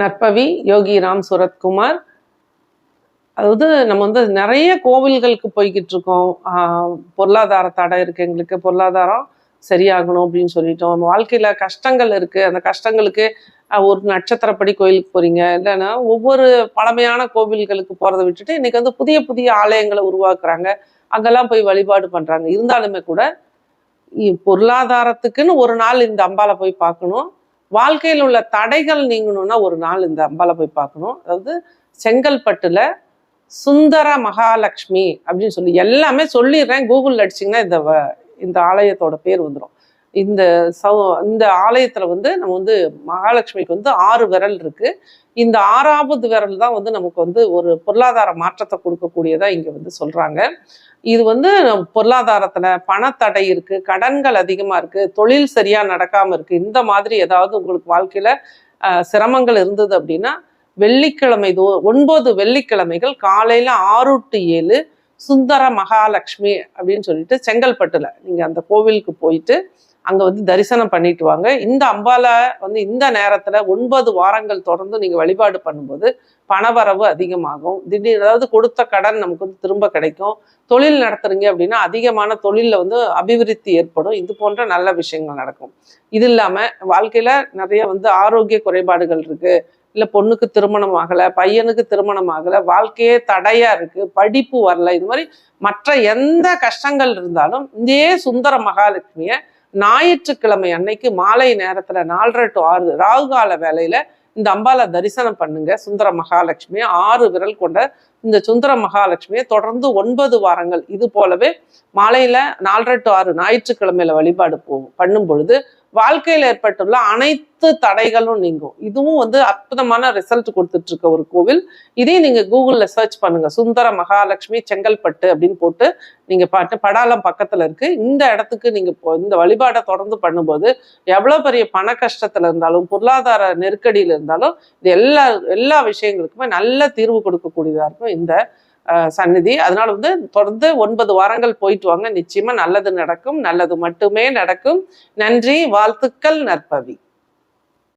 நற்பவி யோகி ராம் சுரத்குமார். அதாவது நம்ம வந்து நிறைய கோவில்களுக்கு போய்கிட்டு இருக்கோம். பொருளாதார தடை இருக்கு எங்களுக்கு. பொருளாதாரம் சரியாகணும் அப்படின்னு சொல்லிட்டோம். நம்ம வாழ்க்கையில கஷ்டங்கள் இருக்கு. அந்த கஷ்டங்களுக்கு ஒரு நட்சத்திரப்படி கோயிலுக்கு போறீங்க. இல்லைன்னா ஒவ்வொரு பழமையான கோவில்களுக்கு போறதை விட்டுட்டு இன்னைக்கு வந்து புதிய புதிய ஆலயங்களை உருவாக்குறாங்க. அங்கெல்லாம் போய் வழிபாடு பண்றாங்க. இருந்தாலுமே கூட இ- பொருளாதாரத்துக்குன்னு ஒரு நாள் இந்த அம்பாலை போய் பார்க்கணும். வாழ்க்கையில் உள்ள தடைகள் நீங்கணும்னா ஒரு நாள் இந்த அம்பாலை போய் பார்க்கணும். அதாவது செங்கல்பட்டுல சுந்தர மகாலட்சுமி அப்படின்னு சொல்லி எல்லாமே சொல்லிடுறேன். கூகுளில் அடிச்சிங்கன்னா இந்த வ- இந்த ஆலயத்தோட பேர் வந்துடும் இந்த சௌ இந்த ஆலயத்தில் வந்து நம்ம வந்து மகாலட்சுமிக்கு வந்து ஆறு விரல் இருக்குது இந்த ஆறாவது விரல் தான் வந்து நமக்கு வந்து ஒரு பொருளாதார மாற்றத்தை கொடுக்கக்கூடியதாக இங்கே வந்து சொல்கிறாங்க இது வந்து பொருளாதாரத்தில் பணத்தடை இருக்குது கடன்கள் அதிகமாக இருக்குது தொழில் சரியாக நடக்காமல் இருக்குது இந்த மாதிரி ஏதாவது உங்களுக்கு வாழ்க்கையில் சிரமங்கள் இருந்தது அப்படின்னா வெள்ளிக்கிழமை தோ ஒன்பது வெள்ளிக்கிழமைகள் காலையில் ஆறு டு ஏழு சுந்தர மகாலட்சுமி அப்படின்னு சொல்லிட்டு செங்கல்பட்டுல நீங்கள் அந்த கோவிலுக்கு போயிட்டு அங்கே வந்து தரிசனம் பண்ணிட்டு வாங்க. இந்த அம்பாலை வந்து இந்த நேரத்தில் ஒன்பது வாரங்கள் தொடர்ந்து நீங்கள் வழிபாடு பண்ணும்போது பணவரவு அதிகமாகும். திடீர் அதாவது கொடுத்த கடன் நமக்கு வந்து திரும்ப கிடைக்கும். தொழில் நடத்துறீங்க அப்படின்னா அதிகமான தொழிலில் வந்து அபிவிருத்தி ஏற்படும். இது போன்ற நல்ல விஷயங்கள் நடக்கும். இது இல்லாமல் வாழ்க்கையில் நிறைய வந்து ஆரோக்கிய குறைபாடுகள் இருக்குது இல்லை பொண்ணுக்கு திருமணம் ஆகலை பையனுக்கு திருமணம் ஆகலை வாழ்க்கையே தடையாக இருக்குது படிப்பு வரல. இது மாதிரி மற்ற எந்த கஷ்டங்கள் இருந்தாலும் இதே சுந்தர மகாலட்சுமியை ஞாயிற்றுக்கிழமை அன்னைக்கு மாலை நேரத்துல நாலரை டு ஆறு ராகு கால வேலையில இந்த அம்பாலை தரிசனம் பண்ணுங்க. சுந்தர மகாலட்சுமி ஆறு விரல் கொண்ட இந்த சுந்தர மகாலட்சுமியை தொடர்ந்து ஒன்பது வாரங்கள். இது போலவே மாலையில நாலரை டு ஆறு ஞாயிற்றுக்கிழமையில வழிபாடு பண்ணும் பொழுது வாழ்க்கையில் ஏற்பட்டுள்ள அனைத்து தடைகளும் நீங்கும். இதுவும் வந்து அற்புதமான ரிசல்ட் கொடுத்துட்டு இருக்க ஒரு கோவில். இதையும் நீங்க கூகுள்ல சர்ச் பண்ணுங்க. சுந்தர மகாலட்சுமி செங்கல்பட்டு அப்படின்னு போட்டு நீங்க பாட்டு படாலம் பக்கத்துல இருக்கு. இந்த இடத்துக்கு நீங்க இந்த வழிபாடை தொடர்ந்து பண்ணும்போது எவ்வளவு பெரிய பண கஷ்டத்துல இருந்தாலும் பொருளாதார நெருக்கடியில இருந்தாலும் இது எல்லா எல்லா விஷயங்களுக்குமே நல்ல தீர்வு கொடுக்கக்கூடியதா இருக்கும் இந்த சந்நிதி. அதனால வந்து தொடர்ந்து ஒன்பது வாரங்கள் போயிட்டு வாங்க. நிச்சயமா நல்லது நடக்கும். நல்லது மட்டுமே நடக்கும். நன்றி. வாழ்த்துக்கள் நற்பவி.